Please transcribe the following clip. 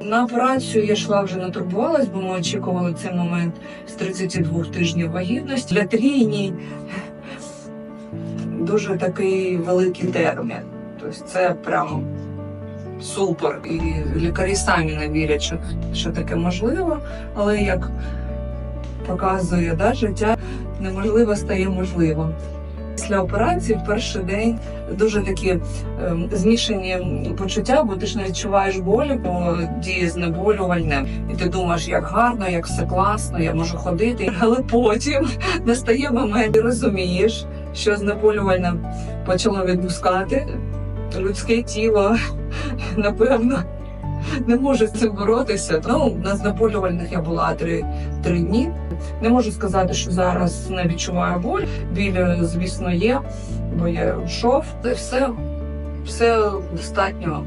На операцію я йшла вже не турбувалась, бо ми очікували цей момент з 32 тижнів вагітності. Для трійній дуже такий великий термін. Тобто це прямо супер. І лікарі самі не вірять, що, що таке можливо, але як показує да, життя, неможливо стає можливим. Після операції в перший день дуже такі ем, змішані почуття, бо ти ж не відчуваєш болі, бо діє знеболювальне. І ти думаєш, як гарно, як все класно, я можу ходити. Але потім настає момент, ти розумієш, що знеболювальне почало відпускати. Людське тіло, напевно, не можу з цим боротися. Ну, на знеболювальних я була три, три дні. Не можу сказати, що зараз не відчуваю боль. Біль, звісно, є, бо я йшов. Це все, все достатньо